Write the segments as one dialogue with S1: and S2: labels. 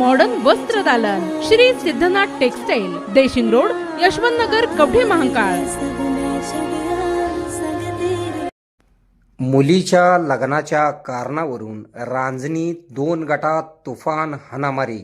S1: Modern वस्त्र दालन. Shri Siddhanath textile Deshing road Yashwant Nagar Kavathe Mahakal.
S2: मुलीच्या लग्नाच्या कारणावरून रांजणी दोन गटात तुफान हाणामारी.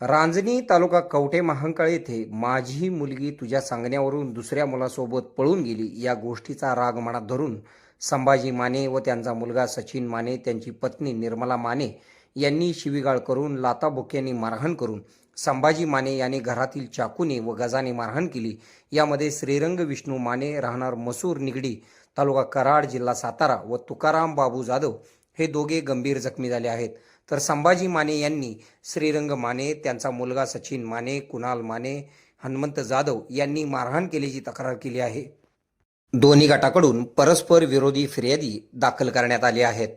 S2: रांजणी तालुका कवठे महांकाळ येथे माझी मुलगी तुझ्या सांगण्यावरून दुसऱ्या मुलासोबत पळून गेली या गोष्टीचा राग मनात धरून संभाजी माने व त्यांचा मुलगा सचिन माने त्यांची पत्नी निर्मला माने यांनी शिवीगाळ करून लाताबुक्यांनी मारहाण करून संभाजी माने यांनी घरातील चाकूने व गजाने मारहाण केली. यामध्ये श्रीरंग विष्णू माने राहणार मसूर निगडी तालुका कराड जिल्हा सातारा व तुकाराम बाबू जाधव हे दोघे गंभीर जखमी झाले आहेत. तर संभाजी माने यांनी श्रीरंग माने त्यांचा मुलगा सचिन माने कुणाल माने हनुमंत जाधव यांनी मारहाण केल्याची तक्रार केली आहे. दोन्ही गटाकडून परस्पर विरोधी फिर्यादी दाखल करण्यात आली आहेत.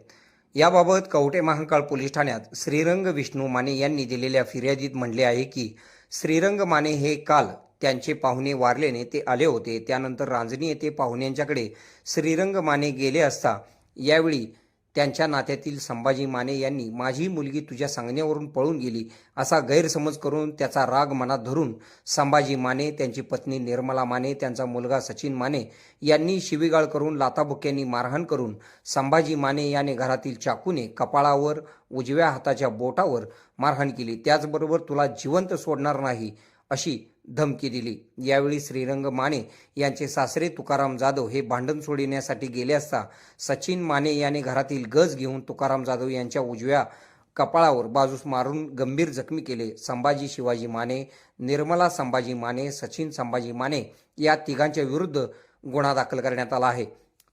S2: याबाबत कवटे महांकाळ पोलीस ठाण्यात श्रीरंग विष्णू माने यांनी दिलेल्या फिर्यादीत म्हणले आहे की श्रीरंग माने हे काल त्यांचे पाहुणे वारल्याने ते आले होते. त्यानंतर रांजणी येथे पाहुण्यांच्याकडे श्रीरंग माने गेले असता यावेळी त्यांच्या नात्यातील संभाजी माने यांनी माझी मुलगी तुझ्या सांगण्यावरून पळून गेली असा गैरसमज करून त्याचा राग मनात धरून संभाजी माने त्यांची पत्नी निर्मला माने त्यांचा मुलगा सचिन माने यांनी शिवीगाळ करून लाताबुक्यांनी मारहाण करून संभाजी माने याने घरातील चाकूने कपाळावर उजव्या हाताच्या बोटावर मारहाण केली. त्याचबरोबर तुला जिवंत सोडणार नाही. अशी धमकी दिली. यावेळी श्रीरंग माने यांचे सासरे तुकाराम जाधव हे भांडण सोडविण्यासाठी गेले असता सचिन माने याने घरातील गज घेऊन तुकाराम जाधव यांच्या उजव्या कपाळावर बाजूस मारून गंभीर जखमी केले. संभाजी शिवाजी माने निर्मला संभाजी माने सचिन संभाजी माने या तिघांच्या विरुद्ध गुन्हा दाखल करण्यात आला आहे.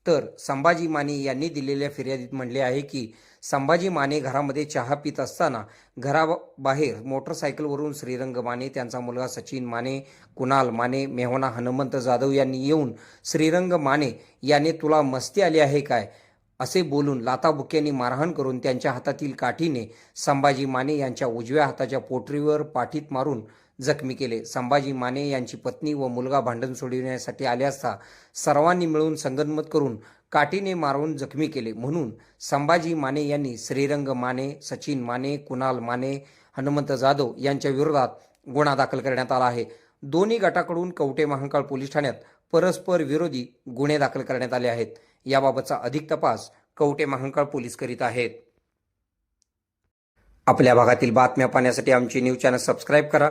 S2: तर संभाजी माने यांनी दिलेल्या फिर्यादीत म्हणले आहे की संभाजी माने घरामध्ये चहा पित असताना घराबाहेर मोटरसायकलवरून श्रीरंग माने त्यांचा मुलगा सचिन माने कुणाल माने मेहना हनुमंत जाधव यांनी येऊन श्रीरंग माने याने तुला मस्ती आली आहे काय? असे बोलून लाताबुक्यांनी मारहाण करून त्यांच्या हातातील काठीने संभाजी माने यांच्या उजव्या हाताच्या पोटरीवर पाठीत मारून जखमी केले. संभाजी माने यांची पत्नी व मुलगा भांडण सोडविण्यासाठी आले असता सर्वांनी मिळून संगनमत करून काठीने मारून जखमी केले. म्हणून संभाजी माने यांनी श्रीरंग माने सचिन माने कुणाल माने हनुमंत जाधव यांच्या विरोधात गुन्हा दाखल करण्यात आला आहे. दोन्ही गटाकडून कवटे महांकाळ पोलीस ठाण्यात परस्पर विरोधी गुन्हे दाखल करण्यात आले आहेत. याबाबतचा अधिक तपास कवटे महांकाळ पोलीस करीत आहेत. आपल्या भागातील बातम्या पाहण्यासाठी आमचे न्यूज चॅनल सबस्क्राईब करा.